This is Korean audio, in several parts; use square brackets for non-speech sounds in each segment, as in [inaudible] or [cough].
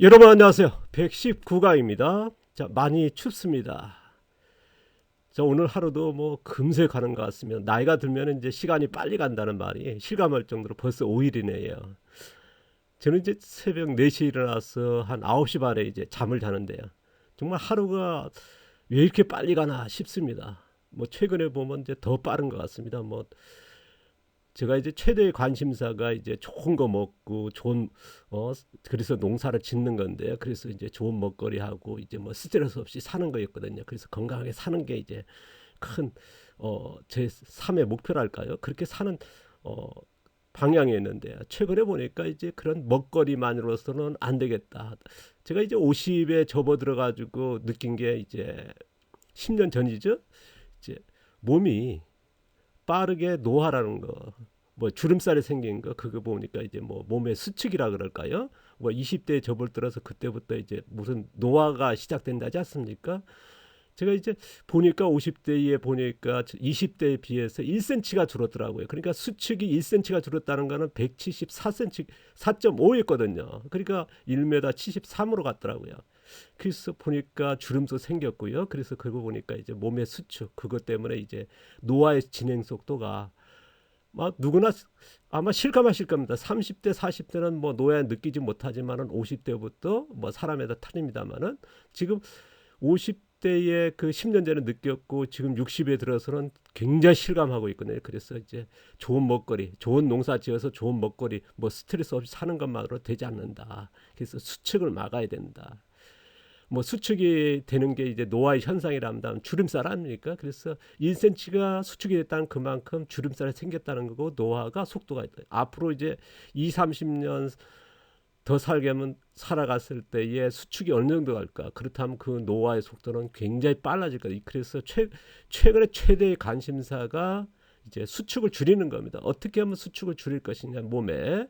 여러분 안녕하세요. 119가입니다. 자, 많이 춥습니다. 자, 오늘 하루도 뭐 금세 가는 것 같습니다. 나이가 들면 이제 시간이 빨리 간다는 말이 실감할 정도로 벌써 5일이네요. 저는 이제 새벽 4시에 일어나서 한 9시 반에 이제 잠을 자는데요. 정말 하루가 왜 이렇게 빨리 가나 싶습니다. 뭐 최근에 보면 이제 더 빠른 것 같습니다. 뭐 제가 이제 최대의 관심사가 이제 좋은 거 먹고 좋은 어 그래서 농사를 짓는 건데요. 그래서 이제 좋은 먹거리 하고 이제 뭐 스트레스 없이 사는 거였거든요. 그래서 건강하게 사는 게 이제 큰어제 삶의 목표랄까요? 그렇게 사는 어 방향이었는데 최근에 보니까 이제 그런 먹거리만으로서는 안 되겠다. 제가 이제 50에 접어들어 가지고 느낀 게 이제 10년 전이죠. 이제 몸이 빠르게 노화라는 거, 뭐 주름살이 생긴 거 그거 보니까 이제 뭐 몸의 수축이라 그럴까요? 뭐 20대에 접어들어서 그때부터 이제 무슨 노화가 시작된다지 않습니까? 제가 이제 보니까 50대에 보니까 20대에 비해서 1cm가 줄었더라고요. 그러니까 수축이 1cm가 줄었다는 거는 174cm 4.5였거든요. 그러니까 1m 73으로 갔더라고요. 그래서 보니까 주름도 생겼고요. 그래서 그거 보니까 이제 몸의 수축 그것 때문에 이제 노화의 진행 속도가 막 누구나 아마 실감하실 겁니다. 30대, 40대는 뭐 노예 느끼지 못하지만은 50대부터 뭐 사람에다 틀립니다만은 지금 50대에 그 10년 전에 느꼈고 지금 60에 들어서는 굉장히 실감하고 있거든요. 그래서 이제 좋은 먹거리, 좋은 농사 지어서 좋은 먹거리, 뭐 스트레스 없이 사는 것만으로 되지 않는다. 그래서 수축을 막아야 된다. 뭐 수축이 되는 게 이제 노화의 현상이랍니다. 주름살 아닙니까? 그래서 1cm가 수축이 됐다는 그만큼 주름살이 생겼다는 거고 노화가 속도가 있다. 앞으로 이제 2, 30년 더 살게면 살아갔을 때의 수축이 어느 정도 갈까? 그렇다면 그 노화의 속도는 굉장히 빨라질 거다. 그래서 최, 최근에 최대의 관심사가 이제 수축을 줄이는 겁니다. 어떻게 하면 수축을 줄일 것이냐 몸에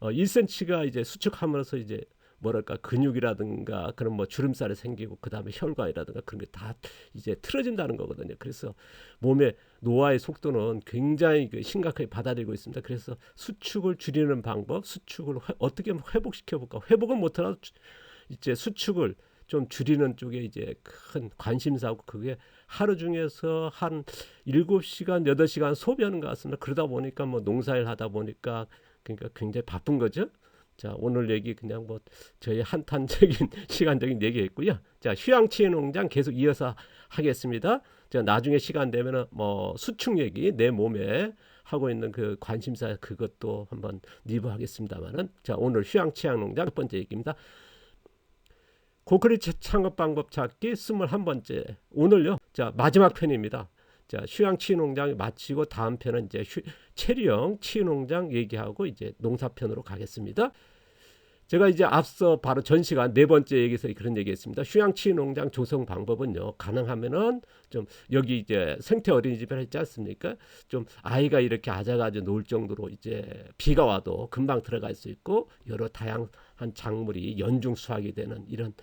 어, 1cm가 이제 수축함으로써 이제 뭐랄까 근육이라든가 그런 뭐 주름살이 생기고 그다음에 혈관이라든가 그런 게 다 이제 틀어진다는 거거든요. 그래서 몸의 노화의 속도는 굉장히 그 심각하게 받아들이고 있습니다. 그래서 수축을 줄이는 방법, 수축을 회, 어떻게 회복시켜 볼까? 회복은 못하더라도 이제 수축을 좀 줄이는 쪽에 이제 큰 관심사고 그게 하루 중에서 한 일곱 시간 여덟 시간 소비하는 것 같습니다. 그러다 보니까 뭐 농사일 하다 보니까 그러니까 굉장히 바쁜 거죠. 자, 오늘 얘기 그냥 뭐 저희 한탄적인 [laughs] 시간적인 얘기했고요. 자, 휴양치 농장 계속 이어서 하겠습니다. 자, 나중에 시간 되면은 뭐 수축 얘기 내 몸에 하고 있는 그 관심사 그것도 한번 리뷰하겠습니다만은 자, 오늘 휴양치양 농장 첫 번째 얘기입니다. 고퀄리 창업 방법 찾기 21번째. 오늘요. 자, 마지막 편입니다. 자, 휴양 치유농장 마치고 다음 편은 이제 휴, 체리형 치유농장 얘기하고 이제 농사편으로 가겠습니다. 제가 이제 앞서 바로 전 시간 네 번째 얘기에서 그런 얘기했습니다. 휴양치 농장 조성 방법은요. 가능하면은 좀 여기 이제 생태 어린이집을 했지 않습니까? 좀 아이가 이렇게 아작아작 놀 정도로 이제 비가 와도 금방 들어갈 수 있고 여러 다양한 작물이 연중 수확이 되는 이런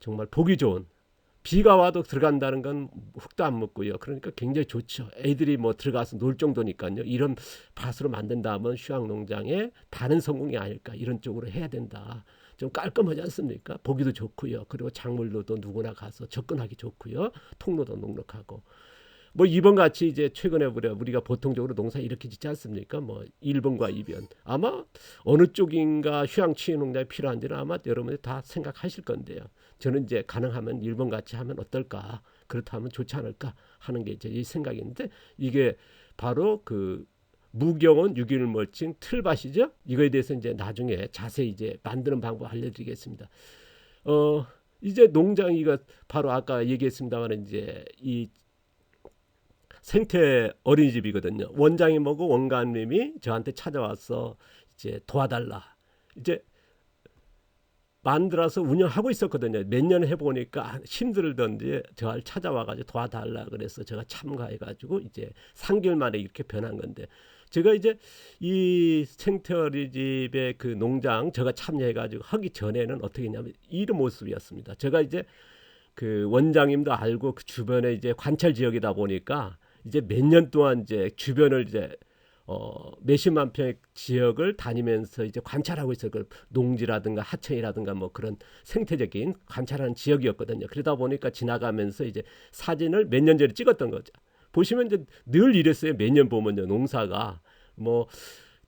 정말 보기 좋은 비가 와도 들어간다는 건 흙도 안 묻고요. 그러니까 굉장히 좋죠. 애들이 뭐 들어가서 놀 정도니까요. 이런 밭으로 만든다면 휴양농장의 다른 성공이 아닐까 이런 쪽으로 해야 된다. 좀 깔끔하지 않습니까? 보기도 좋고요. 그리고 작물로도 누구나 가서 접근하기 좋고요. 통로도 넉넉하고. 뭐 2번 같이 이제 최근에 우리가, 보통적으로 농사 이렇게 짓지 않습니까? 뭐 1번과 2번. 아마 어느 쪽인가 휴양 취해 농장이 필요한지는 아마 여러분들이 다 생각하실 건데요. 저는 이제 가능하면 1번 같이 하면 어떨까? 그렇다면 좋지 않을까 하는 게 이제 이 생각인데 이게 바로 그 무경원 유기물 멀칭 틀밭이죠. 이거에 대해서 이제 나중에 자세히 이제 만드는 방법 알려드리겠습니다. 어 이제 농장 이거 바로 아까 얘기했습니다만 이제 이 생태 어린이집이거든요. 원장이 뭐고 원감님이 저한테 찾아와서 이제 도와달라. 이제 만들어서 운영하고 있었거든요. 몇 년 해보니까 힘들던지 저를 찾아와가지고 도와달라 그래서 제가 참가해가지고 이제 3개월 만에 이렇게 변한 건데 제가 이제 이 생태어린이집의 그 농장 제가 참여해가지고 하기 전에는 어떻게 했냐면 이런 모습이었습니다. 제가 이제 그 원장님도 알고 그 주변에 이제 관찰 지역이다 보니까 이제 몇 년 동안 이제 주변을 이제 어, 몇십만 평의 지역을 다니면서 이제 관찰하고 있어요. 그 농지라든가 하천이라든가 뭐 그런 생태적인 관찰하는 지역이었거든요. 그러다 보니까 지나가면서 이제 사진을 몇 년 전에 찍었던 거죠. 보시면 이제 늘 이랬어요. 몇년 보면요. 농사가 뭐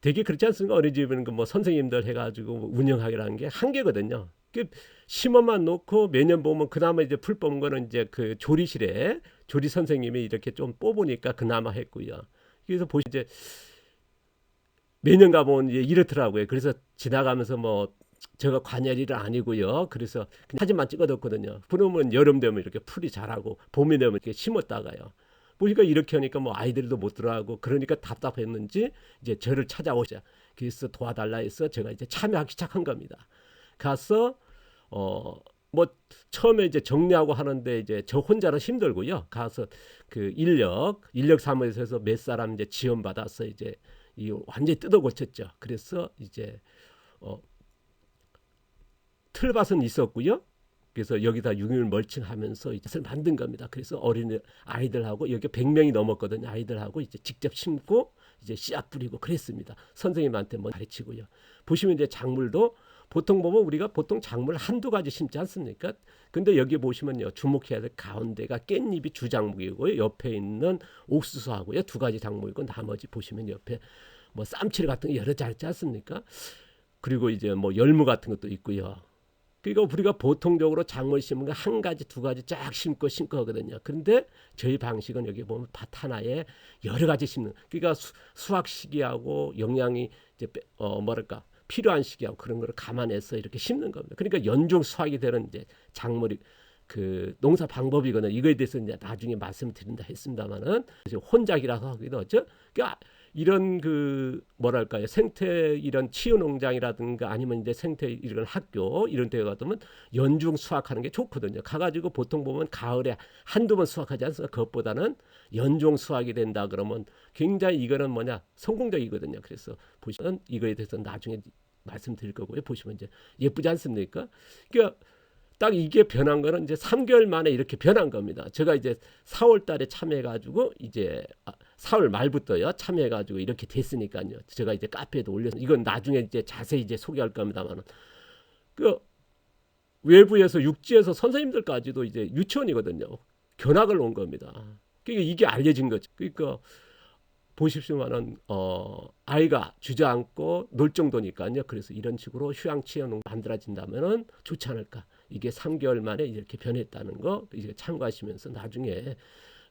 되게 그렇지 않습니까? 어린이집은 그뭐 선생님들 해가지고 뭐 운영하기라는 게 한계거든요. 그 심어만 놓고 매년 보면 그나마 이제 풀 뽑은 거는 이제 그 조리실에 조리 선생님이 이렇게 좀 뽑으니까 그나마 했고요. 그래서 보시 이제 매년 가보면 이제 이렇더라고요. 그래서 지나가면서 뭐 제가 관여일은 아니고요. 그래서 사진만 찍어뒀거든요. 그러면 여름 되면 이렇게 풀이 자라고 봄이 되면 이렇게 심었다가요. 보니까 이렇게 하니까 뭐 아이들도 못 들어가고 그러니까 답답했는지 이제 저를 찾아오자. 그래서 도와달라 해서 제가 이제 참여하기 시작한 겁니다. 가서 어 뭐 처음에 이제 정리하고 하는데 이제 저 혼자는 힘들고요. 가서 그 인력 인력 사무소에서 몇 사람 이제 지원 받아서 이제 이 완전히 뜯어 고쳤죠. 그래서 이제 어 틀밭은 있었고요. 그래서 여기다 융을 멀칭하면서 이것을 만든 겁니다. 그래서 어린 아이들하고 여기 100명이 넘었거든요. 아이들하고 이제 직접 심고 이제 씨앗 뿌리고 그랬습니다. 선생님한테 뭐 가르치고요. 보시면 이제 작물도 보통 보면 우리가 보통 작물 한두 가지 심지 않습니까? 근데 여기 보시면요. 주목해야 될 가운데가 깻잎이 주작물이고요. 옆에 있는 옥수수하고요. 두 가지 작물이고 나머지 보시면 옆에 뭐 쌈칠 같은 거 여러 잘 있지 않습니까? 그리고 이제 뭐 열무 같은 것도 있고요. 그러니까 우리가 보통적으로 작물 심은 거 한 가지 두 가지 쫙 심고 심고 하거든요. 그런데 저희 방식은 여기 보면 밭 하나에 여러 가지 심는. 그러니까 수, 수확 시기하고 영양이 이제 빼- 어 뭐랄까 필요한 시기하고 그런 거를 감안해서 이렇게 심는 겁니다. 그러니까 연중 수확이 되는 이제 작물이 그 농사 방법이거든요. 이거에 대해서 이제 나중에 말씀드린다 했습니다만은 혼작이라서 하기도 하죠. 그러니까 이런 그 뭐랄까요 생태 이런 치유 농장이라든가 아니면 이제 생태 이런 학교 이런 데 가면 연중 수확하는 게 좋거든요. 가가지고 보통 보면 가을에 한두 번 수확하지 않습니까? 그것보다는 연중 수확이 된다 그러면 굉장히 이거는 뭐냐 성공적이거든요. 그래서 보시면 이거에 대해서 나중에 말씀드릴 거고요. 보시면 이제 예쁘지 않습니까? 그러니까 딱 이게 변한 거는 이제 3개월 만에 이렇게 변한 겁니다. 제가 이제 4월 달에 참여해 가지고 이제 아, 4월 말부터요 참여해가지고 이렇게 됐으니까요. 제가 이제 카페에도 올려서 이건 나중에 이제 자세히 이제 소개할 겁니다만은 그 외부에서 육지에서 선생님들까지도 이제 유치원이거든요. 견학을 온 겁니다. 그러니까 이게 알려진 거죠. 그러니까 보십시오만은 어 아이가 주저앉고 놀 정도니까요. 그래서 이런 식으로 휴양 취업 만들어진다면은 좋지 않을까. 이게 3개월 만에 이렇게 변했다는 거 이제 참고하시면서 나중에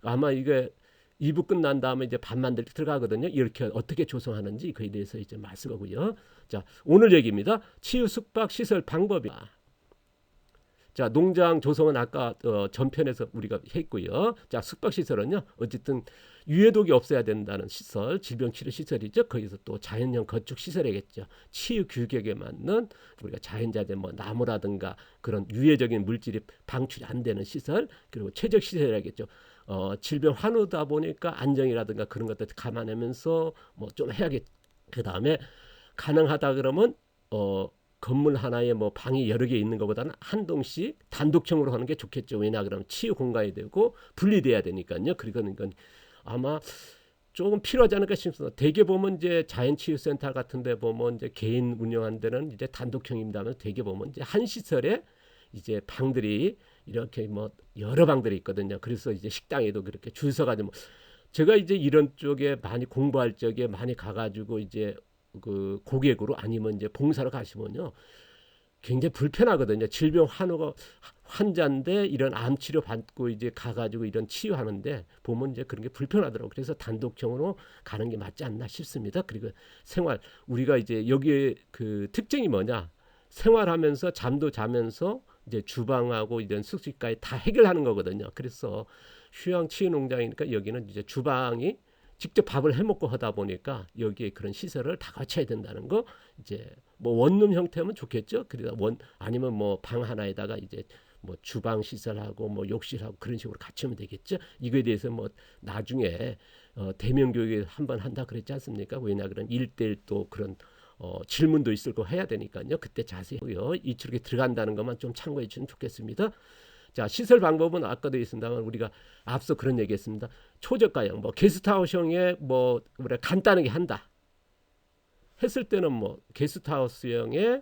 아마 이게 2부 끝난 다음에 이제 밥 만들 때 들어가거든요. 이렇게 어떻게 조성하는지 그에 대해서 이제 말씀 하고요. 자, 오늘 얘기입니다. 치유 숙박 시설 방법이 자, 농장 조성은 아까 어, 전편에서 우리가 했고요. 자, 숙박 시설은요. 어쨌든 유해독이 없어야 된다는 시설, 질병 치료 시설이죠. 거기서 또 자연형 건축 시설이겠죠. 치유 규격에 맞는 우리가 자연자재 뭐 나무라든가 그런 유해적인 물질이 방출이 안 되는 시설, 그리고 최적 시설이겠죠. 어, 질병 환우다 보니까 안정이라든가 그런 것들 감안하면서 뭐 좀 해야겠. 그 다음에 가능하다 그러면 어 건물 하나에 뭐 방이 여러 개 있는 것보다는 한 동씩 단독형으로 하는 게 좋겠죠. 왜냐 그러면 치유 공간이 되고 분리돼야 되니까요. 그러니까 이건 아마 조금 필요하지 않을까 싶습니다. 대개 보면 이제 자연 치유 센터 같은 데 보면 이제 개인 운영한 데는 이제 단독형입니다만 대개 보면 이제 한 시설에 이제 방들이 이렇게 뭐 여러 방들이 있거든요. 그래서 이제 식당에도 그렇게 줄 서가지고 뭐 제가 이제 이런 쪽에 많이 공부할 적에 많이 가가지고 이제 그 고객으로 아니면 이제 봉사로 가시면요. 굉장히 불편하거든요. 질병 환우가 환자인데 이런 암 치료 받고 이제 가가지고 이런 치유하는데 보면 이제 그런 게 불편하더라고. 그래서 단독형으로 가는 게 맞지 않나 싶습니다. 그리고 생활 우리가 이제 여기에 그 특징이 뭐냐? 생활하면서 잠도 자면서 이제 주방하고 이런 숙식까지 다 해결하는 거거든요. 그래서 휴양 치유 농장이니까 여기는 이제 주방이 직접 밥을 해 먹고 하다 보니까 여기에 그런 시설을 다 갖춰야 된다는 거 이제 뭐 원룸 형태면 좋겠죠. 그러다 원 아니면 뭐 방 하나에다가 이제 뭐 주방 시설하고 뭐 욕실하고 그런 식으로 갖추면 되겠죠. 이거에 대해서 뭐 나중에 어 대면 교육을 한번 한다 그랬지 않습니까? 왜냐 그런 일대일 또 그런 어 질문도 있을 거 해야 되니까요. 그때 자세히요. 이쪽에 들어간다는 것만 좀 참고해 주시면 좋겠습니다. 자 시설 방법은 아까도 있습니다만 우리가 앞서 그런 얘기했습니다. 초저가형 뭐 게스트하우스형에 뭐 우리가 간단하게 한다 했을 때는 뭐 게스트하우스형의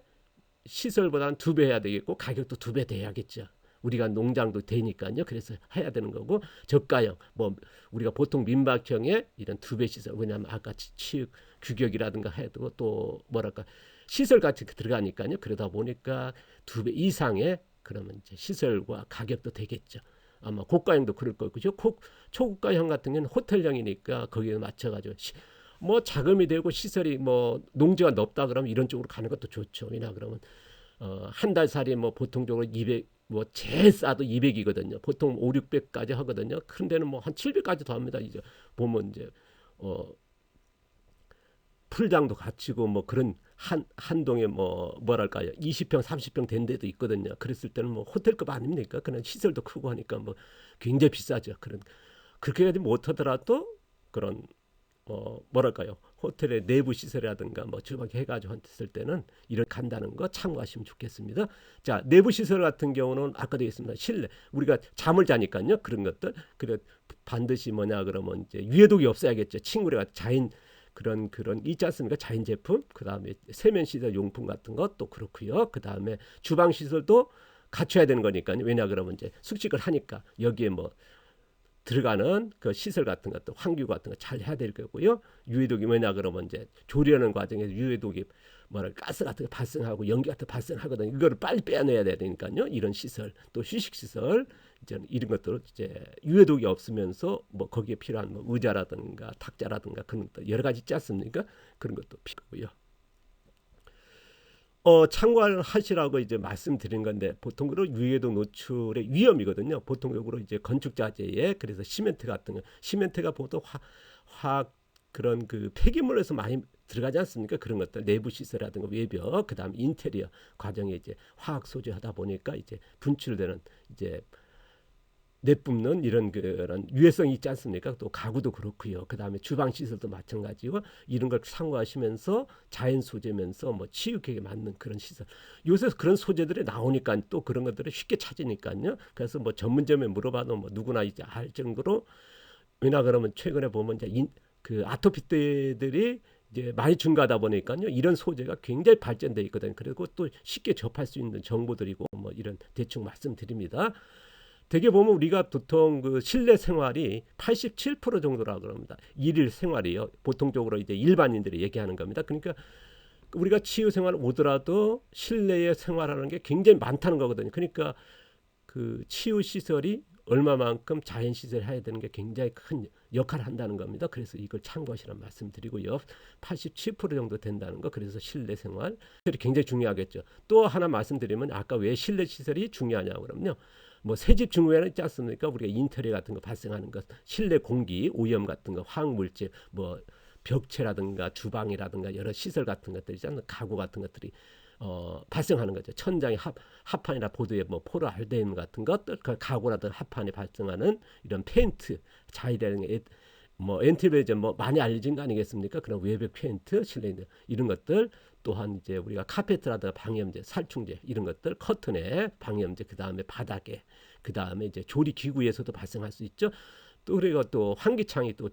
시설보다는 두 배 해야 되겠고 가격도 두 배 돼야겠죠. 우리가 농장도 되니까요. 그래서 해야 되는 거고 저가형 뭐 우리가 보통 민박형의 이런 두 배 시설 왜냐하면 아까 치- 치육 규격이라든가 해도 또 뭐랄까 시설 같이 들어가니까요. 그러다 보니까 두 배 이상의 그러면 이제 시설과 가격도 되겠죠. 아마 고가형도 그럴 거고 그죠? 고- 초고가형 같은 경우는 호텔형이니까 거기에 맞춰가지고 시- 뭐 자금이 되고 시설이 뭐 농지가 넓다 그러면 이런 쪽으로 가는 것도 좋죠. 왜냐 그러면 어, 한 달 살이 뭐 보통적으로 200 뭐 제일 싸도 200이거든요. 보통 5, 600까지 하거든요. 큰 데는 뭐 한 700까지도 합니다. 이제 보면 이제 어 풀장도 갖추고 뭐 그런 한 한동에 뭐 뭐랄까요 20평 30평 된 데도 있거든요. 그랬을 때는 뭐 호텔급 아닙니까? 그런 시설도 크고 하니까 뭐 굉장히 비싸죠. 그런 그렇게까지 못하더라도 그런 어 뭐랄까요 호텔의 내부 시설이라든가 뭐 주방 해가지고 했을 때는 이런 간다는 거 참고하시면 좋겠습니다. 자 내부 시설 같은 경우는 아까도 얘기했습니다. 실내 우리가 잠을 자니까요 그런 것들 그래 반드시 뭐냐 그러면 이제 유해독이 없어야겠죠. 친구가 자연 그런 그런 있지 않습니까? 자연 제품 그 다음에 세면 시설 용품 같은 것도 그렇고요. 그 다음에 주방 시설도 갖춰야 되는 거니까요. 왜냐 그러면 이제 숙식을 하니까 여기에 뭐 들어가는 그 시설 같은 것도 환기 같은 거 잘 해야 될 거고요. 유해독이 뭐냐 그러면 이제 조리하는 과정에서 유해독이 뭐랄 가스 같은 게 발생하고 연기 같은 게 발생하거든요. 이거를 빨리 빼내야 되니까요. 이런 시설 또 휴식 시설 이제 이런 것들 이제 유해독이 없으면서 뭐 거기에 필요한 뭐 의자라든가 탁자라든가 그런 것들 여러 가지 있지 않습니까? 그런 것도 필요고요. 어, 참고하시라고 이제 말씀드린 건데 보통으로 유해독 노출의 위험이거든요. 보통적으로 이제 건축 자재에 그래서 시멘트 같은 거, 시멘트가 보통 화, 화학 그런 그 폐기물에서 많이 들어가지 않습니까? 그런 것들 내부 시설이라든가 외벽, 그다음 인테리어 과정에 이제 화학 소재 하다 보니까 이제 분출되는 이제 내뿜는 이런 그런 유해성이 있지 않습니까? 또 가구도 그렇고요. 그 다음에 주방 시설도 마찬가지고 이런 걸 참고하시면서 자연 소재면서 뭐 치유계에 맞는 그런 시설. 요새 그런 소재들이 나오니까 또 그런 것들을 쉽게 찾으니까요. 그래서 뭐 전문점에 물어봐도 뭐 누구나 이제 알 정도로 왜냐 그러면 최근에 보면 이제 인, 그 아토피들이 이제 많이 증가하다 보니까요. 이런 소재가 굉장히 발전돼 있거든요. 그리고 또 쉽게 접할 수 있는 정보들이고 뭐 이런 대충 말씀드립니다. 대개 보면 우리가 보통 그 실내 생활이 87% 정도라 그럽니다. 일일 생활이요. 보통적으로 이제 일반인들이 얘기하는 겁니다. 그러니까 우리가 치유 생활 오더라도 실내에 생활하는 게 굉장히 많다는 거거든요. 그러니까 그 치유 시설이 얼마만큼 자연 시설 해야 되는 게 굉장히 큰 역할을 한다는 겁니다. 그래서 이걸 참고하시라는 말씀드리고요. 87% 정도 된다는 거. 그래서 실내 생활 시설이 굉장히 중요하겠죠. 또 하나 말씀드리면 아까 왜 실내 시설이 중요하냐고 그러면요. 뭐 새집 중후에는 있지 않습니까? 우리가 인테리어 같은 거 발생하는 것, 실내 공기 오염 같은 거, 화학 물질, 뭐 벽체라든가 주방이라든가 여러 시설 같은 것들 있잖아요. 가구 같은 것들이 어, 발생하는 거죠. 천장의 합, 합판이나 보드에 뭐 포르알데힘 같은 것들, 그 가구라든 합판에 발생하는 이런 페인트, 자이라는 게 뭐 엔티베이저 뭐 많이 알려진 거 아니겠습니까? 그런 외벽 페인트, 실내 이런 것들 또한 이제 우리가 카페트라든가 방염제, 살충제 이런 것들, 커튼에 방염제, 그 다음에 바닥에, 그 다음에 이제 조리 기구에서도 발생할 수 있죠. 또 그리고 또 환기창이 또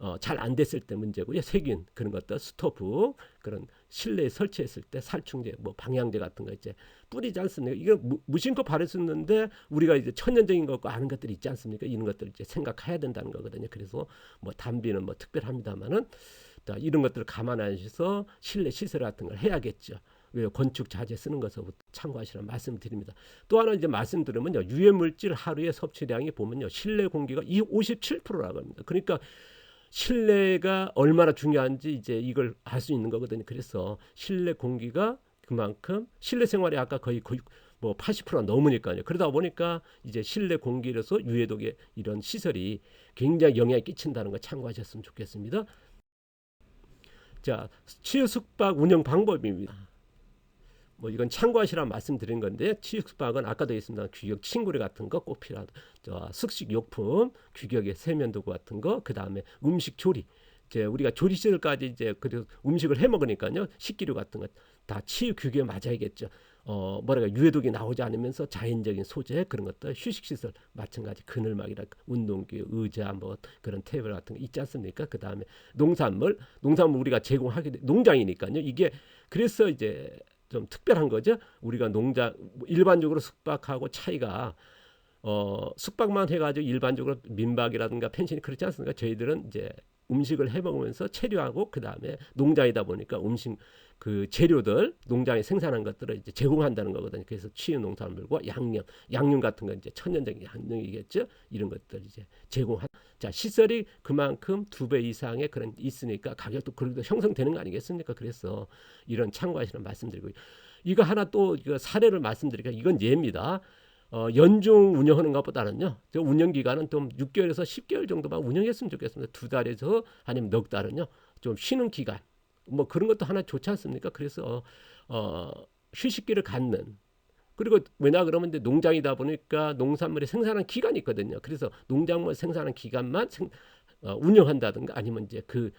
어, 잘 안 됐을 때 문제고요. 세균 그런 것들, 스토브 그런 실내에 설치했을 때 살충제, 뭐 방향제 같은 거 이제 뿌리지 않습니까? 이거 무, 무심코 있는데 우리가 이제 천연적인 것과 아는 것들이 있지 않습니까? 이런 것들 이제 생각해야 된다는 거거든요. 그래서 뭐 담비는 뭐 특별합니다만은 자, 이런 것들을 감안하셔서 실내 시설 같은 걸 해야겠죠. 왜 건축 자재 쓰는 것부터 참고하시라는 말씀드립니다. 또 하나 이제 말씀드리면요. 유해 물질 하루의 섭취량이 보면요. 실내 공기가 이 57%라고 합니다. 그러니까 실내가 얼마나 중요한지 이제 이걸 알 수 있는 거거든요. 그래서 실내 공기가 그만큼 실내 생활이 아까 거의 거의 뭐 80%가 넘으니까요. 그러다 보니까 이제 실내 공기로서 유해독의 이런 시설이 굉장히 영향을 끼친다는 거 참고하셨으면 좋겠습니다. 자, 치유 숙박 운영 방법입니다. 뭐 이건 참고하시라는 말씀드린 건데 치유 숙박은 아까도 있습니다. 규격 침구리 같은 거 꼭 필요하다. 저 숙식 용품, 규격의 세면 도구 같은 거, 그 다음에 음식 조리. 이제 우리가 조리 시설까지 이제 그리고 음식을 해 먹으니까요 식기류 같은 거 다 치유 규격에 맞아야겠죠. 어 뭐랄까 유해독이 나오지 않으면서 자연적인 소재 그런 것들 휴식 시설 마찬가지 그늘막이라 운동기 의자 뭐 그런 테이블 같은 거 있지 않습니까? 그 다음에 농산물 농산물 우리가 제공하게 돼- 농장이니까요. 이게 그래서 이제 좀 특별한 거죠. 우리가 농장 일반적으로 숙박하고 차이가 어 숙박만 해가지고 일반적으로 민박이라든가 펜션이 그렇지 않습니까? 저희들은 이제 음식을 해 먹으면서 체류하고 그 다음에 농장이다 보니까 음식 그 재료들 농장에 생산한 것들을 이제 제공한다는 거거든요. 그래서 취유 농산물과 양념, 양념 같은 건 이제 천연적인 양념이겠죠. 이런 것들 이제 제공한. 자 시설이 그만큼 두 배 이상의 그런 있으니까 가격도 그래도 형성되는 거 아니겠습니까? 그래서 이런 참고하시는 말씀드리고 이거 하나 또 이거 사례를 말씀드리니까 이건 예입니다. 어, 연중 운영하는 것보다는요. 저 운영 기간은 좀 6개월에서 10개월 정도만 운영했으면 좋겠습니다. 두 달에서 아니면 넉 달은요. 좀 쉬는 기간. 뭐 그런 것도 하나 좋지 않습니까? 그래서 어, 휴식기를 갖는 그리고 왜냐 그러면 이제 농장이다 보니까 농산물이 생산하는 기간이 있거든요. 그래서 농작물 생산하는 기간만 생, 어, 운영한다든가 아니면 이제 그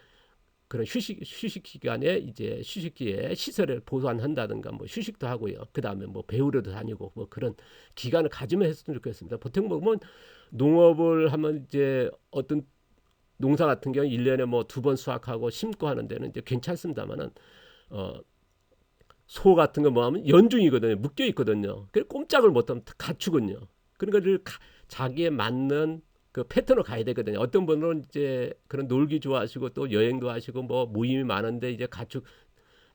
그런 휴식 휴식 기간에 이제 휴식기에 시설을 보완한다든가 뭐 휴식도 하고요. 그 다음에 뭐 배우러도 다니고 뭐 그런 기간을 가지면 했으면 좋겠습니다. 보통 보면 농업을 하면 이제 어떤 농사 같은 경우 일년에 뭐 두 번 수확하고 심고 하는 데는 이제 괜찮습니다만은 어, 소 같은 거 뭐 하면 연중이거든요. 묶여 있거든요. 그래 꼼짝을 못 하면 가축은요. 그러니까 를 가- 자기에 맞는 그 패턴으로 가야 되거든요. 어떤 분은 이제 그런 놀기 좋아하시고 또 여행도 하시고 뭐 모임이 많은데 이제 가축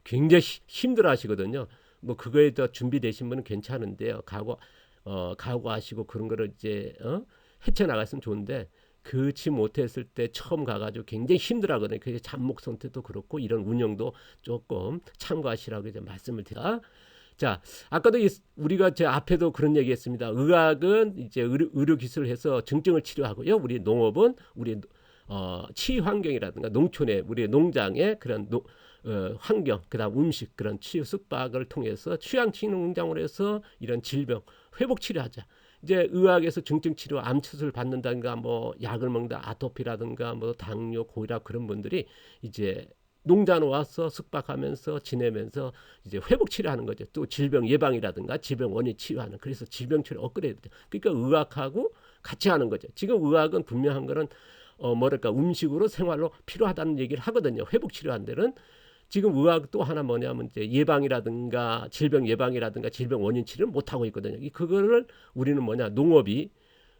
굉장히 히- 힘들어 하시거든요. 뭐 그거에 더 준비되신 분은 괜찮은데요. 각오 어 각오하시고 그런 거를 이제 어 헤쳐 나갔으면 좋은데 그렇지 못했을 때 처음 가가지고 굉장히 힘들어하거든요. 그래서 잡목 선택도 그렇고 이런 운영도 조금 참고하시라고 이제 말씀을 드려. 자, 아까도 이- 우리가 제 앞에도 그런 얘기했습니다. 의학은 이제 의료, 의료 기술을 해서 증증을 치료하고요. 우리 농업은 우리 어, 치유 환경이라든가 농촌의 우리 농장의 그런 노, 어, 환경, 그다음 음식 그런 치유 숙박을 통해서 취향 치유 농장으로 해서 이런 질병 회복 치료하자. 이제 의학에서 증증 치료 암 수술 받는다든가 뭐 약을 먹는다 아토피라든가 뭐 당뇨 고혈압 그런 분들이 이제 농장으로 와서 숙박하면서 지내면서 이제 회복 치료하는 거죠. 또 질병 예방이라든가 질병 원인 치유하는 그래서 질병 치료 업그레이드. 그러니까 의학하고 같이 하는 거죠. 지금 의학은 분명한 거는 어 뭐랄까 음식으로 생활로 필요하다는 얘기를 하거든요. 회복 치료한 데는 지금 의학 또 하나 뭐냐면 이제 예방이라든가 질병 예방이라든가 질병 원인 치료를 못 하고 있거든요. 이 그거를 우리는 뭐냐 농업이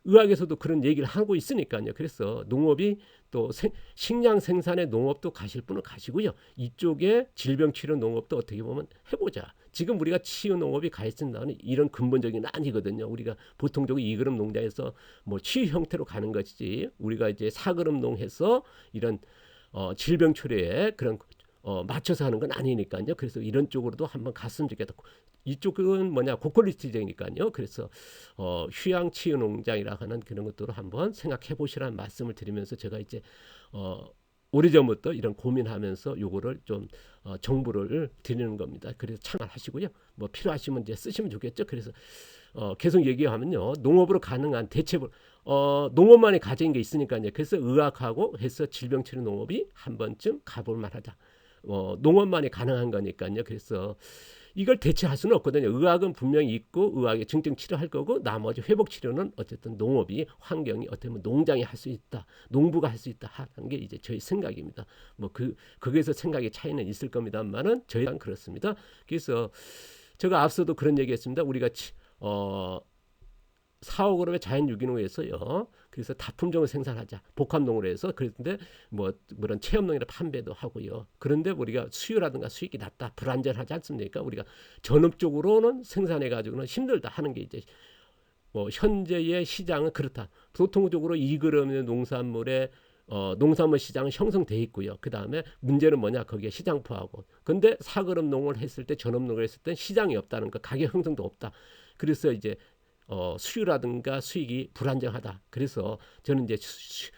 의학에서도 그런 얘기를 하고 있으니까요. 그래서 농업이 또 생, 식량 생산의 농업도 가실 분은 가시고요. 이쪽에 질병 치료 농업도 어떻게 보면 해보자. 지금 우리가 치유 농업이 가 있는다는 이런 근본적인 건 아니거든요. 우리가 보통적으로 이그룹 농장에서 뭐 치유 형태로 가는 것이지 우리가 이제 사그룹 농해서 이런 어, 질병 치료에 그런 어, 맞춰서 하는 건 아니니까요. 그래서 이런 쪽으로도 한번 갔으면 좋겠다. 이쪽은 뭐냐 고퀄리티적이니까요. 그래서 어, 휴양 치유 농장이라 하는 그런 것들을 한번 생각해 보시라는 말씀을 드리면서 제가 이제 어, 오래전부터 이런 고민하면서 요거를 좀 어, 정보를 드리는 겁니다. 그래서 참고하시고요. 뭐 필요하시면 이제 쓰시면 좋겠죠. 그래서 어, 계속 얘기하면요. 농업으로 가능한 대체로 어, 농업만이 가진 게 있으니까요. 그래서 의학하고 해서 질병 치료 농업이 한 번쯤 가볼 만하다. 어, 농업만이 가능한 거니까요. 그래서 이걸 대체할 수는 없거든요. 의학은 분명히 있고 의학의 증증 치료할 거고 나머지 회복 치료는 어쨌든 농업이 환경이 어떻게 보면 농장이 할 수 있다, 농부가 할 수 있다 하는 게 이제 저희 생각입니다. 뭐 그 거기에서 생각의 차이는 있을 겁니다만은 저희는 그렇습니다. 그래서 제가 앞서도 그런 얘기했습니다. 우리가 치, 어 4억 그룹의 자연 유기농에서요. 그래서 다품종을 생산하자. 복합농으로 해서 그런데 뭐 그런 체험농이나 판매도 하고요. 그런데 우리가 수요라든가 수익이 낮다, 불안전하지 않습니까? 우리가 전업적으로는 생산해 가지고는 힘들다 하는 게 이제 뭐 현재의 시장은 그렇다. 보통적으로 이 그릇의 농산물의 어, 농산물 시장은 형성돼 있고요. 그 다음에 문제는 뭐냐 거기에 시장포하고. 근데 사그릇 농을 했을 때 전업농을 했을 때 시장이 없다는 거, 가격 형성도 없다. 그래서 이제 어, 수요라든가 수익이 불안정하다. 그래서 저는 이제 수,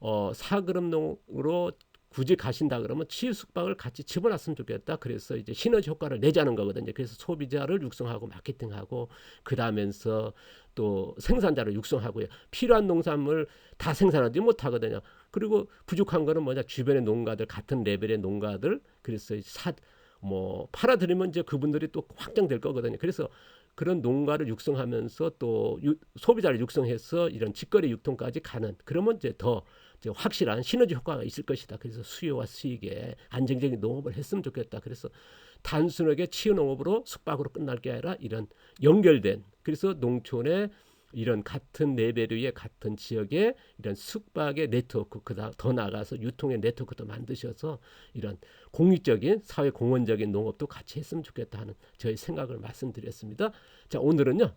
어, 사그릇농으로 굳이 가신다 그러면 치유 숙박을 같이 집어놨으면 좋겠다. 그래서 이제 시너지 효과를 내자는 거거든요. 그래서 소비자를 육성하고 마케팅하고 그러면서 또 생산자를 육성하고요. 필요한 농산물 다 생산하지 못하거든요. 그리고 부족한 거는 뭐냐 주변의 농가들 같은 레벨의 농가들 그래서 사 뭐 팔아들이면 이제 그분들이 또 확장될 거거든요. 그래서 그런 농가를 육성하면서 또 유- 소비자를 육성해서 이런 직거래 유통까지 가는 그러면 이제 더 이제 확실한 시너지 효과가 있을 것이다. 그래서 수요와 수익에 안정적인 농업을 했으면 좋겠다. 그래서 단순하게 치유 농업으로 숙박으로 끝날 게 아니라 이런 연결된 그래서 농촌의 이런 같은 레벨의 같은 지역의 이런 숙박의 네트워크 그다 더 나가서 유통의 네트워크도 만드셔서 이런 공익적인 사회 공헌적인 농업도 같이 했으면 좋겠다 하는 저희 생각을 말씀드렸습니다. 자 오늘은요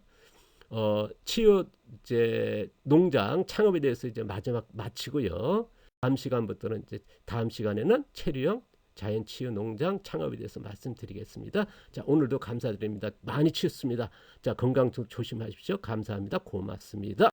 어 치유 이제 농장 창업에 대해서 이제 마지막 마치고요. 다음 시간부터는 이제 다음 시간에는 체류형 자연 치유 농장 창업에 대해서 말씀드리겠습니다. 자 오늘도 감사드립니다. 많이 치웠습니다. 자 건강 조- 조심하십시오. 감사합니다. 고맙습니다.